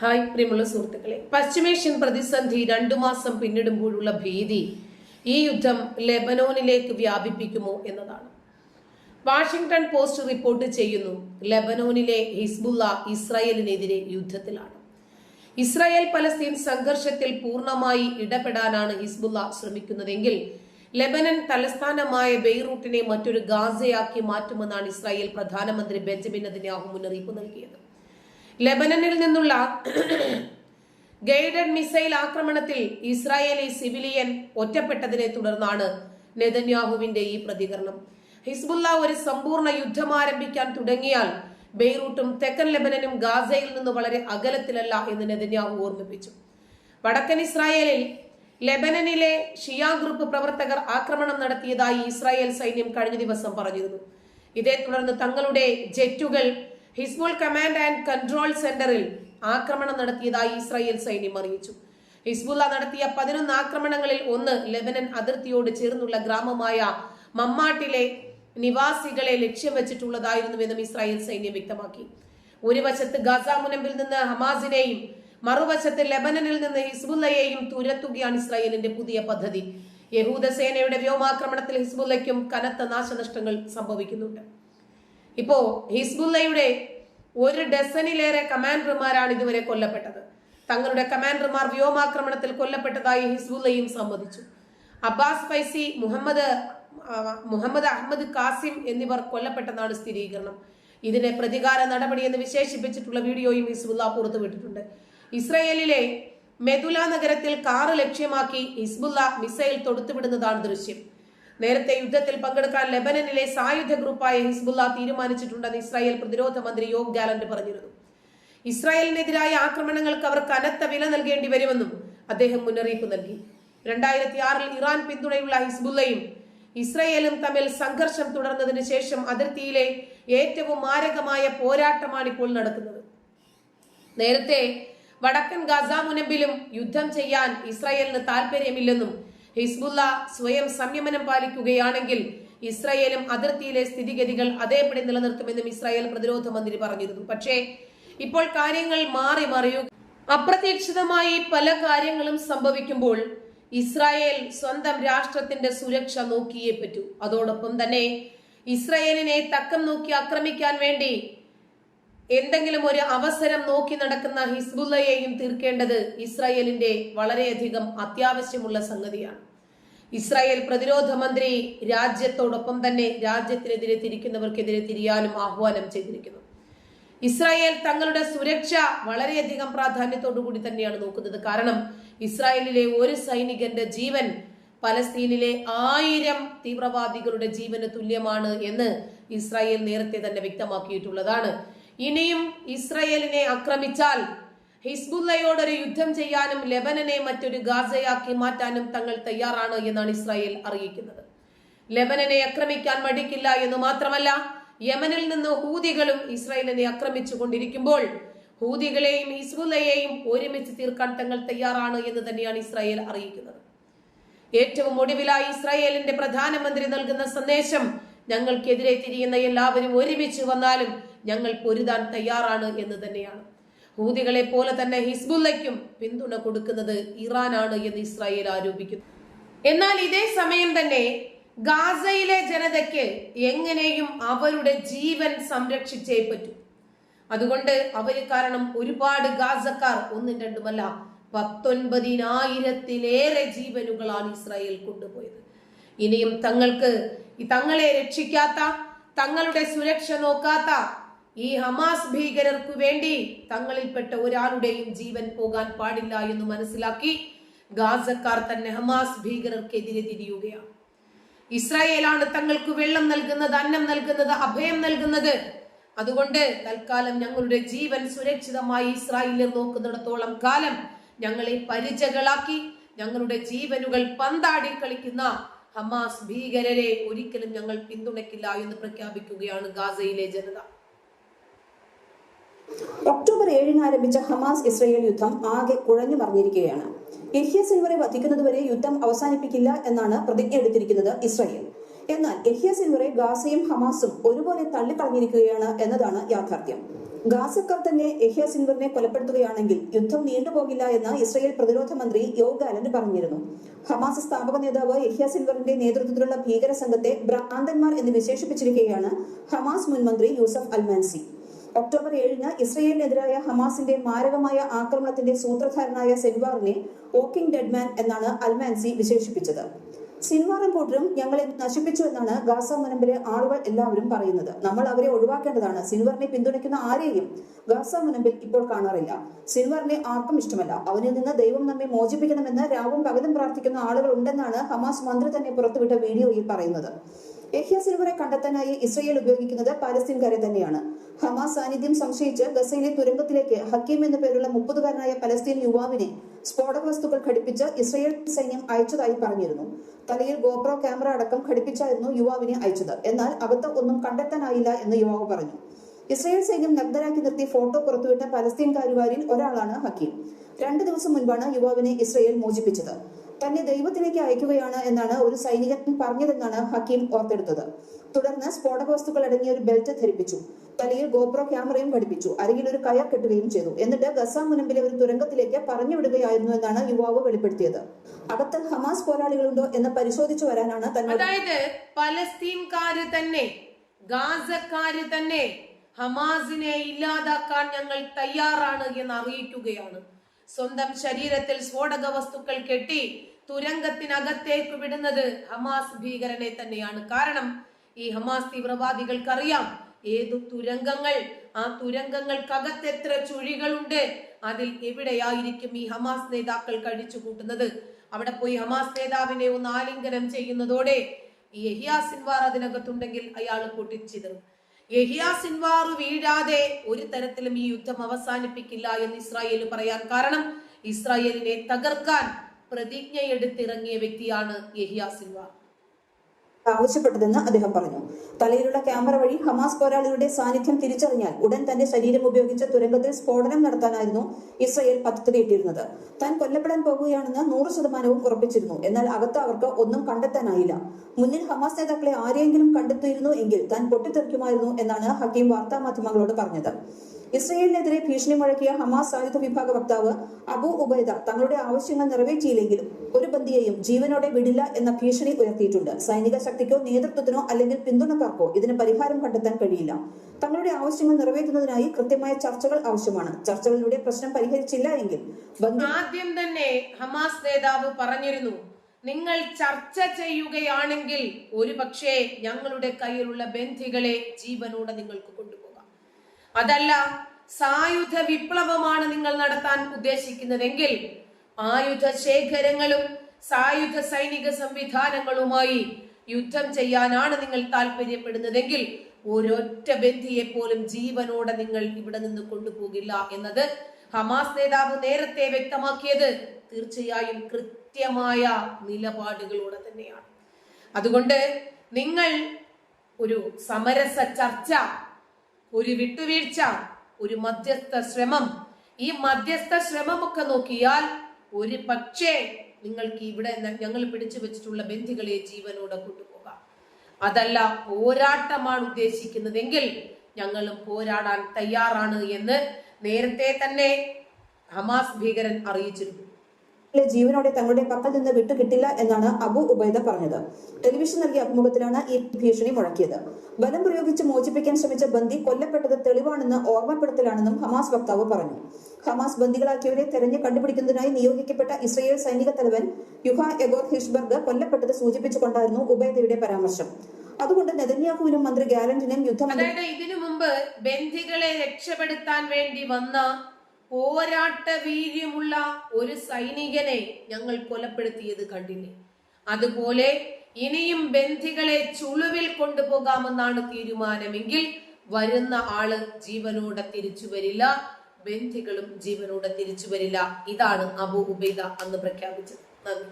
Hi പ്രിയമുള്ള സുഹൃത്തുക്കളെ. പശ്ചിമേഷ്യൻ പ്രതിസന്ധി രണ്ടു മാസം പിന്നിടുമ്പോഴുള്ള ഭീതി ഈ യുദ്ധം ലെബനോനിലേക്ക് വ്യാപിപ്പിക്കുമോ എന്നതാണ്. വാഷിംഗ്ടൺ പോസ്റ്റ് റിപ്പോർട്ട് ചെയ്യുന്നു ലെബനോനിലെ ഹിസ്ബുള്ള ഇസ്രായേലിനെതിരെ യുദ്ധത്തിലാണ്. ഇസ്രായേൽ പലസ്തീൻ സംഘർഷത്തിൽ പൂർണമായി ഇടപെടാനാണ് ഹിസ്ബുള്ള ശ്രമിക്കുന്നതെങ്കിൽ ലെബനൻ തലസ്ഥാനമായ ബെയ്റൂട്ടിനെ മറ്റൊരു ഗാസയാക്കി മാറ്റുമെന്നാണ് ഇസ്രായേൽ പ്രധാനമന്ത്രി ബെഞ്ചമിൻ നെതന്യാഹു മുന്നറിയിപ്പ് നൽകിയത്. ലെബനനിൽ നിന്നുള്ള ഗൈഡഡ് മിസൈൽ ആക്രമണത്തിൽ ഇസ്രായേലി സിവിലിയൻ ഒറ്റപ്പെട്ടതിനെ തുടർന്നാണ് നെതന്യാഹുവിന്റെ ഈ പ്രതികരണം. ഹിസ്ബുല്ല ഒരു സമ്പൂർണ യുദ്ധം ആരംഭിക്കാൻ തുടങ്ങിയാൽ ബെയ്റൂട്ടും തെക്കൻ ലെബനനും ഗാസയിൽ നിന്ന് വളരെ അകലത്തിലല്ല എന്ന് നെതന്യാഹു ഓർമ്മിപ്പിച്ചു. വടക്കൻ ഇസ്രായേലിൽ ലെബനനിലെ ഷിയ ഗ്രൂപ്പ് പ്രവർത്തകർ ആക്രമണം നടത്തിയതായി ഇസ്രായേൽ സൈന്യം കഴിഞ്ഞ ദിവസം പറഞ്ഞിരുന്നു. ഇതേ തുടർന്ന് തങ്ങളുടെ ജെറ്റുകൾ ഹിസ്ബുൾ കമാൻഡ് ആൻഡ് കൺട്രോൾ സെന്ററിൽ ആക്രമണം നടത്തിയതായി ഇസ്രായേൽ സൈന്യം അറിയിച്ചു. ഹിസ്ബുല്ല നടത്തിയ പതിനൊന്ന് ആക്രമണങ്ങളിൽ ഒന്ന് ലെബനൻ അതിർത്തിയോട് ചേർന്നുള്ള ഗ്രാമമായ മമ്മാട്ടിലെ നിവാസികളെ ലക്ഷ്യം വെച്ചിട്ടുള്ളതായിരുന്നുവെന്നും ഇസ്രായേൽ സൈന്യം വ്യക്തമാക്കി. ഒരു വശത്ത് ഗാസ മുനമ്പിൽ നിന്ന് ഹമാസിനെയും മറുവശത്ത് ലെബനനിൽ നിന്ന് ഹിസ്ബുല്ലയെയും തുരത്തുകയാണ് ഇസ്രായേലിന്റെ പുതിയ പദ്ധതി. യഹൂദ സേനയുടെ വ്യോമാക്രമണത്തിൽ ഹിസ്ബുല്ലയ്ക്കും കനത്ത നാശനഷ്ടങ്ങൾ സംഭവിക്കുന്നുണ്ട്. ഇപ്പോ ഹിസ്ബുല്ലയുടെ ഒരു ഡസനിലേറെ കമാൻഡർമാരാണ് ഇതുവരെ കൊല്ലപ്പെട്ടത്. തങ്ങളുടെ കമാൻഡർമാർ വ്യോമാക്രമണത്തിൽ കൊല്ലപ്പെട്ടതായി ഹിസ്ബുല്ലയും സമ്മതിച്ചു. Abbas Faizi Muhammad Muhammad Ahmed Qasim എന്നിവർ കൊല്ലപ്പെട്ടെന്നാണ് സ്ഥിരീകരണം. ഇതിനെ പ്രതികാര നടപടി എന്ന് വിശേഷിപ്പിച്ചിട്ടുള്ള വീഡിയോയും ഹിസ്ബുല്ല പുറത്തുവിട്ടിട്ടുണ്ട്. ഇസ്രയേലിലെ മെദുല നഗരത്തിൽ കാറ് ലക്ഷ്യമാക്കി ഹിസ്ബുല്ല മിസൈൽ തൊടുത്തുവിടുന്നതാണ് ദൃശ്യം. നേരത്തെ യുദ്ധത്തിൽ പങ്കെടുക്കാൻ ലെബനനിലെ സായുധ ഗ്രൂപ്പായ ഹിസ്ബുല്ല തീരുമാനിച്ചിട്ടുണ്ടെന്ന് ഇസ്രായേൽ പ്രതിരോധ മന്ത്രി യോഗ് ഗാലന്റ് പറഞ്ഞിരുന്നു. ഇസ്രായേലിനെതിരായ ആക്രമണങ്ങൾക്ക് അവർ കനത്ത വില നൽകേണ്ടി വരുമെന്നും അദ്ദേഹം മുന്നറിയിപ്പ് നൽകി. രണ്ടായിരത്തി ആറിൽ ഇറാൻ പിന്തുണയുള്ള ഹിസ്ബുല്ലയും ഇസ്രയേലും തമ്മിൽ സംഘർഷം തുടർന്നതിന് ശേഷം അതിർത്തിയിലെ ഏറ്റവും മാരകമായ പോരാട്ടമാണ് ഇപ്പോൾ നടക്കുന്നത്. നേരത്തെ വടക്കൻ ഗാസ മുനമ്പിലും യുദ്ധം ചെയ്യാൻ ഇസ്രായേലിന് താല്പര്യമില്ലെന്നും ഹിസ്ബുല്ല സ്വയം സംയമനം പാലിക്കുകയാണെങ്കിൽ ഇസ്രായേലും അതിർത്തിയിലെ സ്ഥിതിഗതികൾ അതേപടി നിലനിർത്തുമെന്നും ഇസ്രായേൽ പ്രതിരോധ മന്ത്രി പറഞ്ഞിരുന്നു. പക്ഷേ ഇപ്പോൾ കാര്യങ്ങൾ മാറി മറിയു അപ്രതീക്ഷിതമായി പല കാര്യങ്ങളും സംഭവിക്കുമ്പോൾ ഇസ്രായേൽ സ്വന്തം രാഷ്ട്രത്തിന്റെ സുരക്ഷ നോക്കിയേ പറ്റൂ. അതോടൊപ്പം തന്നെ ഇസ്രായേലിനെ തക്കം നോക്കി ആക്രമിക്കാൻ വേണ്ടി എന്തെങ്കിലും ഒരു അവസരം നോക്കി നടക്കുന്ന ഹിസ്ബുല്ലയെയും തീർക്കേണ്ടത് ഇസ്രായേലിന്റെ വളരെയധികം അത്യാവശ്യമുള്ള സംഗതിയാണ്. ഇസ്രായേൽ പ്രതിരോധ മന്ത്രി രാജ്യത്തോടൊപ്പം തന്നെ രാജ്യത്തിനെതിരെ തിരിക്കുന്നവർക്കെതിരെ തിരിയാനും ആഹ്വാനം ചെയ്തിരിക്കുന്നു. ഇസ്രായേൽ തങ്ങളുടെ സുരക്ഷ വളരെയധികം പ്രാധാന്യത്തോടു കൂടി തന്നെയാണ് നോക്കുന്നത്. കാരണം ഇസ്രായേലിലെ ഒരു സൈനികന്റെ ജീവൻ പലസ്തീനിലെ ആയിരം തീവ്രവാദികളുടെ ജീവന് തുല്യമാണ് എന്ന് ഇസ്രായേൽ നേരത്തെ തന്നെ വ്യക്തമാക്കിയിട്ടുള്ളതാണ്. ഇനിയും ഇസ്രയേലിനെ ആക്രമിച്ചാൽ ഹിസ്ബുല്ലയോടൊരു യുദ്ധം ചെയ്യാനും ലെബനനെ മറ്റൊരു ഗാസയാക്കി മാറ്റാനും തങ്ങൾ തയ്യാറാണ് എന്നാണ് ഇസ്രായേൽ അറിയിക്കുന്നത്. ലെബനനെ ആക്രമിക്കാൻ മടിക്കില്ല എന്ന് മാത്രമല്ല യമനിൽ നിന്ന് ഹൂതികളും ഇസ്രായേലിനെ ആക്രമിച്ചു കൊണ്ടിരിക്കുമ്പോൾ ഹൂതികളെയും ഹിസ്ബുല്ലയെയും ഒരുമിച്ച് തീർക്കാൻ തങ്ങൾ തയ്യാറാണ് എന്ന് തന്നെയാണ് ഇസ്രായേൽ അറിയിക്കുന്നത്. ഏറ്റവും ഒടുവിലായി ഇസ്രായേലിന്റെ പ്രധാനമന്ത്രി നൽകുന്ന സന്ദേശം ഞങ്ങൾക്കെതിരെ തിരിയുന്ന എല്ലാവരും ഒരുമിച്ച് വന്നാലും ഞങ്ങൾ പൊരുതാൻ തയ്യാറാണ് എന്ന് തന്നെയാണ്. ഹൂതികളെ പോലെ തന്നെ ഹിസ്ബുല്ലയ്ക്കും പിന്തുണ കൊടുക്കുന്നത് ഇറാനാണ് എന്ന് ഇസ്രായേൽ ആരോപിക്കുന്നു. എന്നാൽ ഇതേ സമയം തന്നെ ഗാസയിലെ ജനതയ്ക്ക് എങ്ങനെയും അവരുടെ ജീവൻ സംരക്ഷിച്ചേ പറ്റൂ. അതുകൊണ്ട് അവർ കാരണം ഒരുപാട് ഗാസക്കാർ ഒന്നും രണ്ടുമല്ല പത്തൊൻപതിനായിരത്തിലേറെ ജീവനുകളാണ് ഇസ്രായേൽ കൊണ്ടുപോയത്. ഇനിയും തങ്ങൾക്ക് തങ്ങളെ രക്ഷിക്കാത്ത തങ്ങളുടെ സുരക്ഷ നോക്കാത്ത ഈ ഹമാസ് ഭീകരർക്കു വേണ്ടി തങ്ങളിൽപ്പെട്ട ഒരാളുടെയും ജീവൻ പോകാൻ പാടില്ല എന്ന് മനസ്സിലാക്കി ഗാസക്കാർ തന്നെ ഹമാസ് ഭീകരർക്കെതിരെ തിരിയുകയാണ്. ഇസ്രായേലാണ് തങ്ങൾക്ക് വെള്ളം നൽകുന്നത് അന്നം നൽകുന്നത് അഭയം നൽകുന്നത്. അതുകൊണ്ട് തൽക്കാലം ഞങ്ങളുടെ ജീവൻ സുരക്ഷിതമായി ഇസ്രായേലിൽ നോക്കുന്നിടത്തോളം കാലം ഞങ്ങളെ പരിചകളാക്കി ഞങ്ങളുടെ ജീവനുകൾ പന്താടി കളിക്കുന്ന ഹമാസ് ഭീകരരെ ഒരിക്കലും ഞങ്ങൾ പിന്തുണയ്ക്കില്ല എന്ന് പ്രഖ്യാപിക്കുകയാണ് ഗാസയിലെ ജനത. ഒക്ടോബർ ഏഴിന് ആരംഭിച്ച ഹമാസ് ഇസ്രയേൽ യുദ്ധം ആകെ കുഴഞ്ഞു മറിഞ്ഞിരിക്കുകയാണ്. യഹ്യ സിൻവറെ വധിക്കുന്നതുവരെ യുദ്ധം അവസാനിപ്പിക്കില്ല എന്നാണ് പ്രതിജ്ഞ എടുത്തിരിക്കുന്നത് ഇസ്രയേൽ. എന്നാൽ യഹ്യ സിൻവറെ ഗാസയും ഹമാസും ഒരുപോലെ തള്ളിക്കളഞ്ഞിരിക്കുകയാണ് എന്നതാണ് യാഥാർത്ഥ്യം. ഗാസക്കാർ തന്നെ യഹ്യ സിൻവറിനെ കൊലപ്പെടുത്തുകയാണെങ്കിൽ യുദ്ധം നീണ്ടുപോകില്ല എന്ന് ഇസ്രയേൽ പ്രതിരോധ മന്ത്രി യോഗാലൻ പറഞ്ഞിരുന്നു. ഹമാസ് സ്ഥാപക നേതാവ് യഹ്യ സിൻവറിന്റെ നേതൃത്വത്തിലുള്ള ഭീകര സംഘത്തെ ഭ്രാന്തന്മാർ എന്ന് വിശേഷിപ്പിച്ചിരിക്കുകയാണ് ഹമാസ് മുൻ മന്ത്രി യൂസഫ് അൽമാൻസി. ഒക്ടോബർ ഏഴിന് ഇസ്രയേലിനെതിരായ ഹമാസിന്റെ മാരകമായ ആക്രമണത്തിന്റെ സൂത്രധാരനായ സെൻവാറിനെ വോക്കിംഗ് ഡെഡ്മാൻ എന്നാണ് അൽമാൻസി വിശേഷിപ്പിച്ചത്. സിൻവാർ റിപ്പോർട്ടറും ഞങ്ങളെ നശിപ്പിച്ചു എന്നാണ് ഗാസ മുനമ്പിലെ ആളുകൾ എല്ലാവരും പറയുന്നത്. നമ്മൾ അവരെ ഒഴിവാക്കേണ്ടതാണ്. സിൻവറിനെ പിന്തുണയ്ക്കുന്ന ആരെയും ഗാസ മുനമ്പിൽ ഇപ്പോൾ കാണാറില്ല. സിൻവറിനെ ആർക്കും ഇഷ്ടമല്ല. അവനിൽ നിന്ന് ദൈവം നമ്മെ മോചിപ്പിക്കണമെന്ന് രാവും പകലും പ്രാർത്ഥിക്കുന്ന ആളുകൾ ഉണ്ടെന്നാണ് ഹമാസ് മന്ത്രി തന്നെ പുറത്തുവിട്ട വീഡിയോയിൽ പറയുന്നത്. യഹ്യ സിൽവറെ കണ്ടെത്താനായി ഇസ്രയേൽ ഉപയോഗിക്കുന്നത് പാലസ്തീൻകാരെ തന്നെയാണ്. ഹമാസ് സാന്നിധ്യം സംശയിച്ച് ഗസയിലെ തുരങ്കത്തിലേക്ക് ഹക്കീം എന്ന പേരുള്ള മുപ്പതുകാരനായ പലസ്തീൻ യുവാവിനെ സ്ഫോടക വസ്തുക്കൾ ഘടിപ്പിച്ച് ഇസ്രയേൽ സൈന്യം അയച്ചതായി പറഞ്ഞിരുന്നു. തലയിൽ ഗോപ്രോ ക്യാമറ അടക്കം ഘടിപ്പിച്ചായിരുന്നു യുവാവിനെ അയച്ചത്. എന്നാൽ അകത്ത് ഒന്നും കണ്ടെത്താനായില്ല എന്ന് യുവാവ് പറഞ്ഞു. ഇസ്രയേൽ സൈന്യം നഗ്നരാക്കി നിർത്തി ഫോട്ടോ പുറത്തുവിട്ട പലസ്തീൻകാരുകാരിൽ ഒരാളാണ് ഹക്കീം. രണ്ടു ദിവസം മുൻപാണ് യുവാവിനെ ഇസ്രയേൽ മോചിപ്പിച്ചത്. തന്നെ ദൈവത്തിലേക്ക് അയക്കുകയാണ് എന്നാണ് ഒരു സൈനികൻ പറഞ്ഞതെന്നാണ് ഹക്കീം ഓർത്തെടുത്തത്. തുടർന്ന് സ്ഫോടക വസ്തുക്കൾ അടങ്ങിയ ഒരു ബെൽറ്റ് ധരിപ്പിച്ചു. തലയിൽ ഗോപ്രോ ക്യാമറയും ഘടിപ്പിച്ചു അരികിൽ ഒരു കയർ കെട്ടുകയും ചെയ്തു. എന്നിട്ട് ഗസ മുനമ്പിലെ ഒരു തുരങ്കത്തിലേക്ക് പറഞ്ഞു വിടുകയായിരുന്നു എന്നാണ് യുവാവ് വെളിപ്പെടുത്തിയത്. അകത്ത് ഹമാസ് പോരാളികളുണ്ടോ എന്ന് പരിശോധിച്ചു വരാനാണ് അതായത് പലസ്തീൻകാര് തന്നെ ഗാസക്കാര് തന്നെ ഹമാസിനെ ഇല്ലാതാക്കാൻ ഞങ്ങൾ തയ്യാറാണ് എന്ന് അറിയിക്കുകയാണ്. സ്വന്തം ശരീരത്തിൽ സ്ഫോടക വസ്തുക്കൾ കെട്ടി തുരങ്കത്തിനകത്തേക്ക് വിടുന്നത് ഹമാസ് ഭീകരനെ തന്നെയാണ്. കാരണം ഈ ഹമാസ് തീവ്രവാദികൾക്കറിയാം ഏതു തുരങ്കങ്ങൾ ആ തുരങ്കങ്ങൾക്കകത്ത് എത്ര ചുഴികളുണ്ട് അതിൽ എവിടെയായിരിക്കും ഈ ഹമാസ് നേതാക്കൾ കഴിച്ചു കൂട്ടുന്നത് അവിടെ പോയി ഹമാസ് നേതാവിനെ ഒന്ന് ആലിംഗനം ചെയ്യുന്നതോടെ ഈ യഹിയ സിൻവാർ അതിനകത്തുണ്ടെങ്കിൽ അയാൾ പൊട്ടിച്ചിതറും. യഹിയ സിൻവാർ വീഴാതെ ഒരു തരത്തിലും ഈ യുദ്ധം അവസാനിപ്പിക്കില്ല എന്ന് ഇസ്രായേൽ പറയാൻ കാരണം ഇസ്രായേലിനെ തകർക്കാൻ പ്രതിജ്ഞയെടുത്തിറങ്ങിയ വ്യക്തിയാണ് യഹിയ ആവശ്യപ്പെട്ടതെന്ന് അദ്ദേഹം പറഞ്ഞു. തലയിലുള്ള ക്യാമറ വഴി ഹമാസ് പോരാളികളുടെ സാന്നിധ്യം തിരിച്ചറിഞ്ഞാൽ ഉടൻ തന്റെ ശരീരം ഉപയോഗിച്ച് തുരങ്കത്തിൽ സ്ഫോടനം നടത്താനായിരുന്നു ഇസ്രയേൽ പദ്ധതിയിട്ടിരുന്നത് താൻ കൊല്ലപ്പെടാൻ പോകുകയാണെന്ന് നൂറ് ശതമാനവും ഉറപ്പിച്ചിരുന്നു. എന്നാൽ അകത്ത് അവർക്ക് ഒന്നും കണ്ടെത്താനായില്ല. മുന്നിൽ ഹമാസ് നേതാക്കളെ ആരെയെങ്കിലും കണ്ടെത്തിയിരുന്നു എങ്കിൽ താൻ പൊട്ടിത്തെറിക്കുമായിരുന്നു എന്നാണ് ഹക്കീം വാർത്താമാധ്യമങ്ങളോട് പറഞ്ഞത്. ഇസ്രയേലിനെതിരെ ഭീഷണി മുഴക്കിയ ഹമാസ് സായുധ വിഭാഗ വക്താവ് അബു ഉബൈദ തങ്ങളുടെ ആവശ്യങ്ങൾ നിറവേറ്റിയില്ലെങ്കിലും ഒരു ബന്ധിയെയും ജീവനോടെ വിടില്ല എന്ന ഭീഷണി ഉയർത്തിയിട്ടുണ്ട്. സൈനിക ശക്തിക്കോ നേതൃത്വത്തിനോ അല്ലെങ്കിൽ പിന്തുണക്കാർക്കോ ഇതിന് പരിഹാരം കണ്ടെത്താൻ കഴിയില്ല. തങ്ങളുടെ ആവശ്യങ്ങൾ നിറവേറ്റുന്നതിനായി കൃത്യമായ ചർച്ചകൾ ആവശ്യമാണ്. ചർച്ചകളിലൂടെ പ്രശ്നം പരിഹരിച്ചില്ല എങ്കിൽ ആദ്യം തന്നെ ഹമാസ് നേതാവ് പറഞ്ഞിരുന്നു നിങ്ങൾ ചർച്ച ചെയ്യുകയാണെങ്കിൽ ഒരു പക്ഷേ ഞങ്ങളുടെ കയ്യിലുള്ള ബന്ധികളെ ജീവനോടെ നിങ്ങൾക്ക് കൊണ്ടുപോകാം. അതല്ല സായുധ വിപ്ലവമാണ് നിങ്ങൾ നടത്താൻ ഉദ്ദേശിക്കുന്നതെങ്കിൽ ആയുധ ശേഖരങ്ങളും സായുധ സൈനിക സംവിധാനങ്ങളുമായി യുദ്ധം ചെയ്യാനാണ് നിങ്ങൾ താല്പര്യപ്പെടുന്നതെങ്കിൽ ഒരൊറ്റ ബന്ധിയെ പോലും ജീവനോടെ നിങ്ങൾ ഇവിടെ നിന്ന് കൊണ്ടുപോകില്ല എന്നത് ഹമാസ് നേതാവ് നേരത്തെ വ്യക്തമാക്കിയത് തീർച്ചയായും കൃത്യമായ നിലപാടുകളോടെ തന്നെയാണ്. അതുകൊണ്ട് നിങ്ങൾ ഒരു സമരസ ചർച്ച ഒരു വിട്ടുവീഴ്ച ഒരു മധ്യസ്ഥ ശ്രമം. ഈ മധ്യസ്ഥ ശ്രമമൊക്കെ നോക്കിയാൽ ഒരു പക്ഷേ നിങ്ങൾക്ക് ഇവിടെ ഞങ്ങൾ പിടിച്ചു വെച്ചിട്ടുള്ള ബന്ധികളെ ജീവനോടെ കൊണ്ടുപോകാം. അതല്ല പോരാട്ടമാണ് ഉദ്ദേശിക്കുന്നതെങ്കിൽ ഞങ്ങളും പോരാടാൻ തയ്യാറാണ് എന്ന് നേരത്തെ തന്നെ ഹമാസ് ഭീകരൻ അറിയിച്ചിരുന്നു. ജീവനോടെ തങ്ങളുടെ പക്കൽ നിന്ന് വിട്ടുകിട്ടില്ല എന്നാണ് അബു ഉബൈദ പറഞ്ഞത്. ടെലിവിഷൻ നൽകിയ അഭിമുഖത്തിലാണ് ഈ ഭീഷണി മുഴക്കിയത്. ബലം പ്രയോഗിച്ച് മോചിപ്പിക്കാൻ ശ്രമിച്ച ബന്ദി കൊല്ലപ്പെട്ടത് തെളിവാണെന്ന് ഓർമ്മപ്പെടുത്തലാണെന്നും ഹമാസ് വക്താവ് പറഞ്ഞു. ഹമാസ് ബന്ദികളാക്കിയവരെ തെരഞ്ഞു കണ്ടുപിടിക്കുന്നതിനായി നിയോഗിക്കപ്പെട്ട ഇസ്രയേൽ സൈനിക തലവൻ യുഹ എഗോർ ഹിഷ്ബർഗ് കൊല്ലപ്പെട്ടത് സൂചിപ്പിച്ചുകൊണ്ടായിരുന്നു ഉബൈദയുടെ പരാമർശം. അതുകൊണ്ട് നെതന്യാഹുവിനും മന്ത്രി ഗാലന്റിനും യുദ്ധം അതായത് ഇതിനു മുമ്പ് ബന്ധികളെ രക്ഷപ്പെടുത്താൻ വേണ്ടി വന്ന പോരാട്ട വീര്യമുള്ള ഒരു സൈനികനെ ഞങ്ങൾ കൊലപ്പെടുത്തിയത് കണ്ടില്ലേ? അതുപോലെ ഇനിയും ബന്ധികളെ ചുളുവിൽ കൊണ്ടുപോകാമെന്നാണ് തീരുമാനമെങ്കിൽ വരുന്ന ആൾ ജീവനോടെ തിരിച്ചു വരില്ല ബന്ധികളും ജീവനോടെ തിരിച്ചു വരില്ല. ഇതാണ് അബു ഉബൈദ അന്ന് പ്രഖ്യാപിച്ചത്. നന്ദി.